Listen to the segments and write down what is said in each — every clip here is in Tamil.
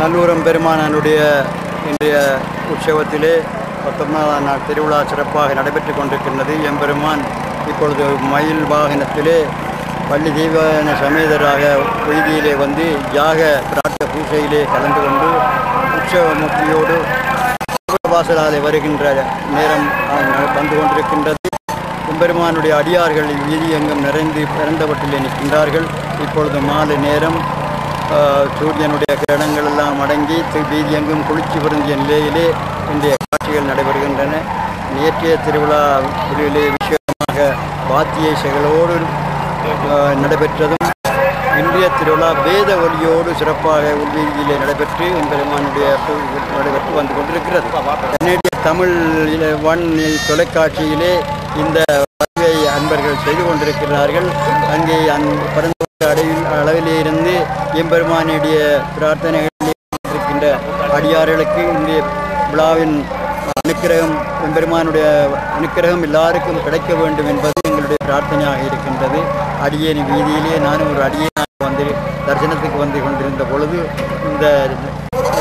நல்லூரம் பெருமானனுடைய இன்றைய உற்சவத்திலே பத்தொன்பதாம் நாள் திருவிழா சிறப்பாக நடைபெற்று கொண்டிருக்கின்றது. எம்பெருமான் இப்பொழுது மயில் வாகனத்திலே பள்ளி தெய்வான சமேதராக வீதியிலே வந்து யாக பிராட்ட பூஜையிலே கலந்து கொண்டு உற்சவ முக்தியோடு வாசலாலே வருகின்ற நேரம் வந்து கொண்டிருக்கின்றது. எம்பெருமானுடைய அடியார்கள் வீதி எங்கும் நிறைந்து பிறந்தவற்றிலே நிற்கின்றார்கள். இப்பொழுது மாலை நேரம். சூரியனுடைய கிரணங்கள் எல்லாம் அடங்கி வீதி எங்கும் குளிர்ச்சி பொருந்திய நிலையிலே இன்றைய காட்சிகள் நடைபெறுகின்றன. நேற்றைய திருவிழா விஷயமாக வாத்திய இசைகளோடு நடைபெற்றதும் இன்றைய திருவிழா வேத ஒலியோடு சிறப்பாக உள்வீதியிலே நடைபெற்று எம்பெருமானுடைய நடைபெற்று வந்து கொண்டிருக்கிறது. கனேடிய தமிழ் வன் தொலைக்காட்சியிலே இந்த வருகை அன்பர்கள் செய்து கொண்டிருக்கிறார்கள். அங்கே அந் பிறந்த அடையில் அளவிலே இருந்து எம்பெருமானுடைய பிரார்த்தனைகளில் இருக்கின்ற அடியார்களுக்கு இன்றைய விழாவின் அனுக்கிரகம் எம்பெருமானுடைய அனுக்கிரகம் எல்லாருக்கும் கிடைக்க வேண்டும் என்பது எங்களுடைய பிரார்த்தனையாக இருக்கின்றது. அடியேன் வீதியிலே நானும் ஒரு அடியேனாக வந்து தரிசனத்துக்கு வந்து கொண்டிருந்த பொழுது இந்த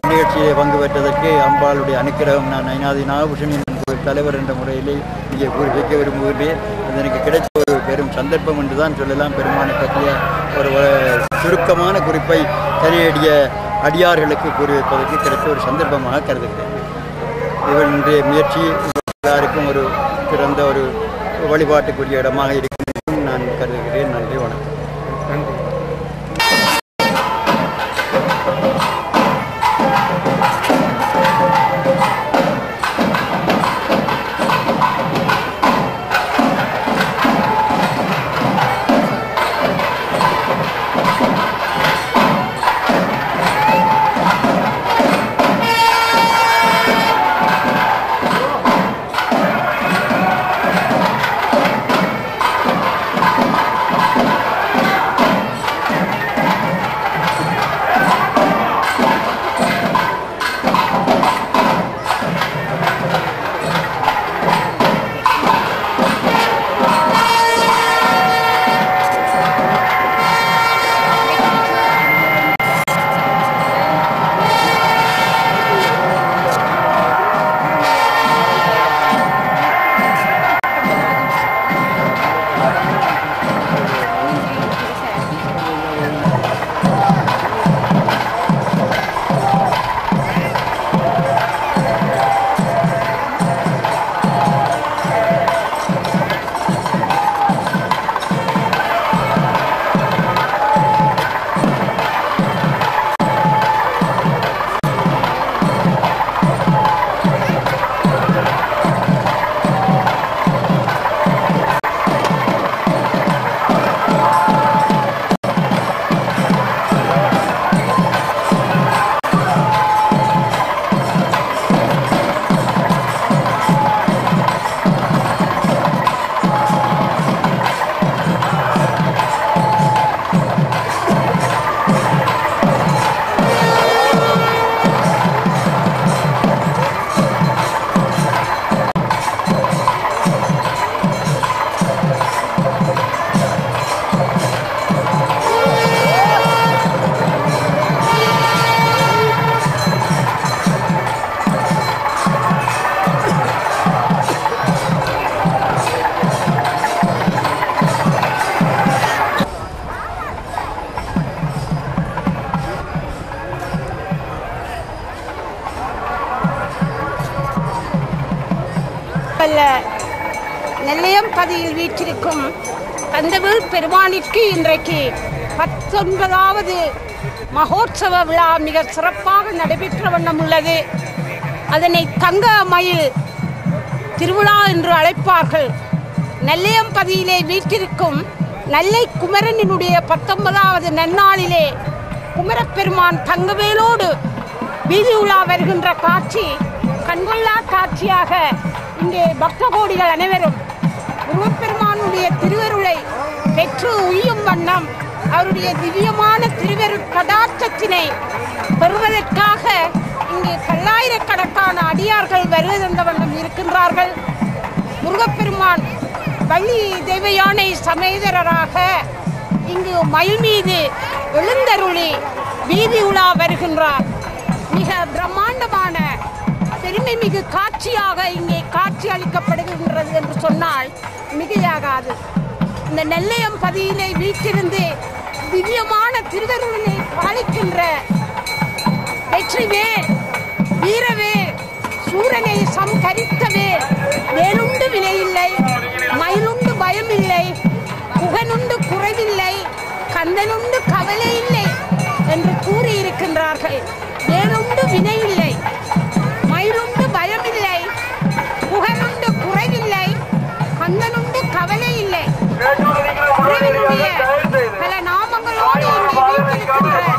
நிகழ்ச்சியை பங்கு பெற்றதற்கு அம்பாளுடைய அனுக்கிரகம் நான் ஐநாதி நாகபூஷணி தலைவர் என்ற முறையிலே இங்கே குறிப்பிக்க விரும்புகிறேன் அது எனக்கு கிடைத்த பெரும் சந்தர்ப்பம் என்று தான் சொல்லலாம். பெருமானை பற்றிய ஒரு சுருக்கமான குறிப்பை தனியடிய அடியார்களுக்கு கூறியிருப்பதற்கு கிடைத்த ஒரு சந்தர்ப்பமாக கருதுகிறேன். இவனுடைய இன்றைய முயற்சி எல்லாருக்கும் ஒரு சிறந்த ஒரு வழிபாட்டுக்குரிய இடமாக இருக்கும் பதியில் வீற்றிருக்கும் கந்தவேல் பெருமானிற்கு இன்றைக்கு பத்தொன்பதாவது மகோற்சவ விழா மிக சிறப்பாக நடைபெற்ற வண்ணம் உள்ளது. அதனை தங்க மயில் திருவிழா என்று அழைப்பார்கள். நெல்லையம்பதியிலே வீற்றிருக்கும் நல்லை குமரனினுடைய பத்தொன்பதாவது நன்னாளிலே குமரப்பெருமான் தங்கவேலோடு வீதி உலா வருகின்ற காட்சி கண்கொள்ளா காட்சியாக இங்கே பக்த கோடிகள் அனைவரும் அவருடைய திருவருளை பெற்று உயும் வண்ணம் அவருடைய திவ்யமான திருவரு கடாட்சத்தினை பெறுவதற்காக இங்கே பல்லாயிரக்கணக்கான அடியார்கள் வருவதென்ற வண்ணம் இருக்கின்றார்கள். முருகப்பெருமான் வள்ளி தேவயானை யானை சமேதரராக இங்கு மயில் மீது எழுந்தருளி வீதி உலா வருகின்றார். மிக பிரம்மாண்டமான பெருமை மிகு காட்சியாக இங்கே காட்சி அளிக்கப்படுகின்றது என்று சொன்னால் மிகையாகாது. இந்த நெல்லையம் பதியினை வீட்டிருந்து திவ்யமான திருவருளினை பாலிக்கின்ற வெற்றிவேல் வீரவேல் சூரனை சம்கரித்தவே. வேலுண்டு வினையில்லை மயிலுண்டு பயமில்லை புகனுண்டு குறைவில்லை கந்தனுண்டு கவலை இல்லை என்று கூறியிருக்கின்றார்கள். வேலுண்டு வினையில்லை Yeah.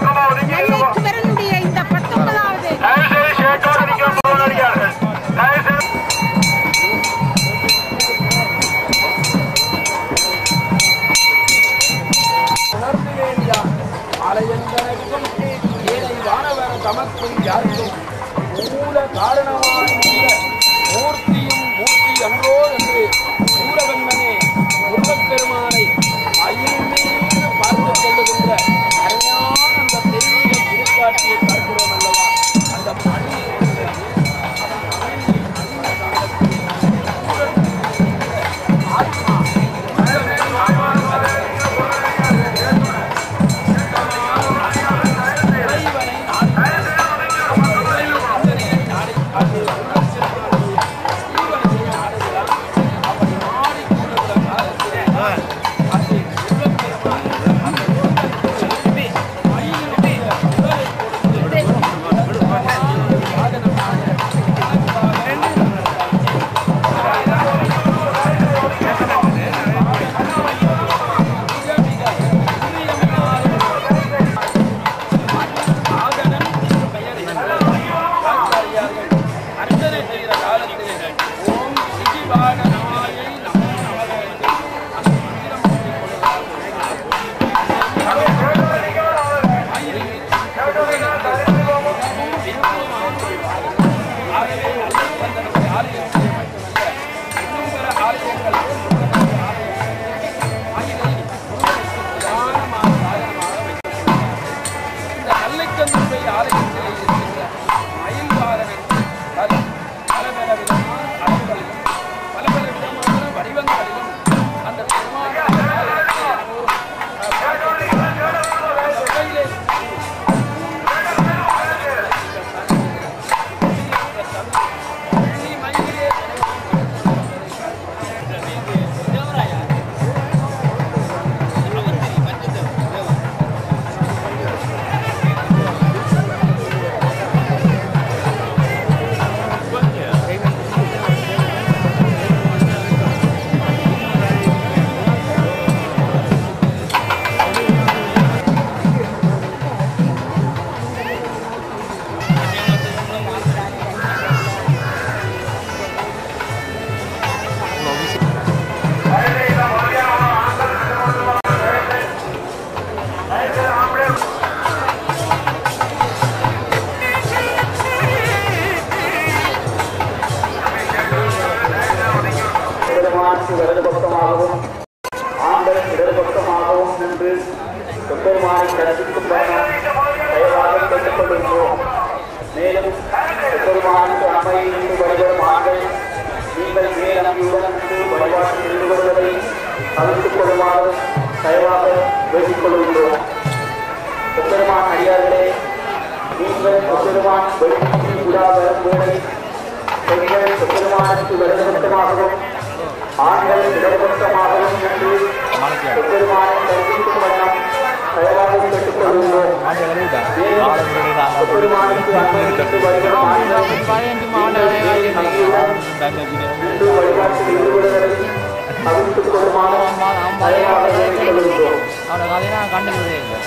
நின்று வழிபாட்டில் ஈடுபடுவதை தவிர்த்துக் கொள்ளுமாறு தயவாக வேண்டிக் கொள்கின்றோம் பெருமான் அடியார்களே நீங்கள் பெருமான் வெளியில் விழா வரும் வேளை பெண்கள் பெருமானுக்கு வலதுபட்சமாகவும் ஆண்கள் இடதுபட்சமாகவும் நின்று பெருமானை கற்பிக்கும் வண்ணம் தயவாக கேட்டுக் கொள்கின்றோம் பெருமானுக்கு அன்பளித்து வருகிற அவனை கதையெல்லாம் நான் கண்டுக்கிறதே இல்லை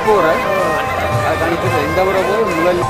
போகிறேன் அது கணிக்கிறது எந்த முறை போதும் முதல்